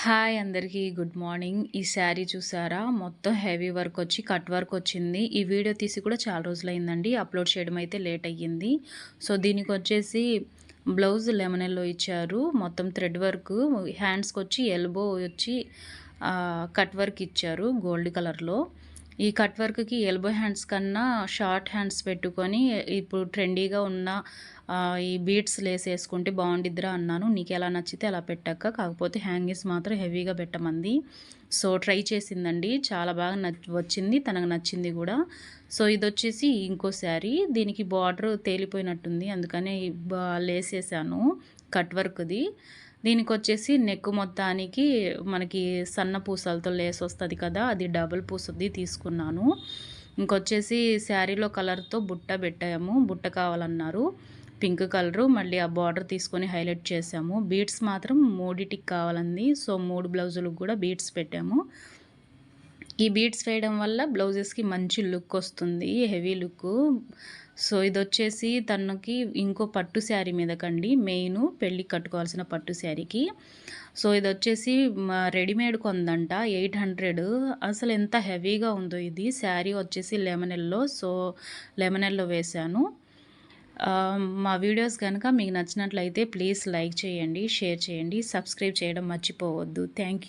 Hi అందరికీ good morning. ఈ శారీ చూసారా? మొత్తం హెవీ వర్క్ వచ్చి కట్ వర్క్ వచ్చింది. ఈ వీడియో తీసి కూడా చాలా రోజులైందండి. అప్లోడ్ చేయడం అయితే లేట్ అయ్యింది. సో దీనికి వచ్చేసి బ్లౌజ్ లెమనెల్లో ఇచ్చారు. మొత్తం థ్రెడ్ వర్క్ హ్యాండ్స్కి వచ్చి ఎల్బో వచ్చి కట్ వర్క్ ఇచ్చారు గోల్డ్ కలర్లో. ఈ కట్ వర్క్కి ఎల్బో హ్యాండ్స్ కన్నా షార్ట్ హ్యాండ్స్ పెట్టుకొని ఇప్పుడు ట్రెండీగా ఉన్న ఈ బీడ్స్ లేస్ వేసుకుంటే బాగుండిద్దిరా అన్నాను. నీకు ఎలా నచ్చితే అలా పెట్టాక కాకపోతే హ్యాంగింగ్స్ మాత్రం హెవీగా పెట్టమంది. సో ట్రై చేసిందండి. చాలా బాగా వచ్చింది. తనకు నచ్చింది కూడా. సో ఇది వచ్చేసి ఇంకో శారీ. దీనికి బార్డర్ తేలిపోయినట్టుంది. అందుకనే లేసేసాను కట్ వర్క్ది. దీనికి వచ్చేసి నెక్ మొత్తానికి మనకి సన్న పూసలతో లేస్ వస్తుంది కదా అది డబుల్ పూసది తీసుకున్నాను. ఇంకొచ్చేసి శారీలో కలర్తో బుట్ట పెట్టాము. బుట్ట కావాలన్నారు. పింక్ కలరు మళ్ళీ ఆ బార్డర్ తీసుకొని హైలైట్ చేసాము బీట్స్ మాత్రం మూడిటికి కావాలంది. సో మూడు బ్లౌజులకు కూడా బీట్స్ పెట్టాము. ఈ బీడ్స్ వేయడం వల్ల బ్లౌజెస్కి మంచి లుక్ వస్తుంది హెవీ లుక్. సో ఇది వచ్చేసి తనకి ఇంకో పట్టు శారీ మీదకండి మెయిన్ పెళ్ళికి కట్టుకోవాల్సిన పట్టు శారీకి. సో ఇది వచ్చేసి రెడీమేడ్ కొందంట ఎయిట్ హండ్రెడ్. అసలు ఎంత హెవీగా ఉందో ఇది. శారీ వచ్చేసి లెమనెల్లో సో లెమనెల్లో వేశాను. మా వీడియోస్ కనుక మీకు నచ్చినట్లయితే ప్లీజ్ లైక్ చేయండి షేర్ చేయండి సబ్స్క్రైబ్ చేయడం మర్చిపోవద్దు. థ్యాంక్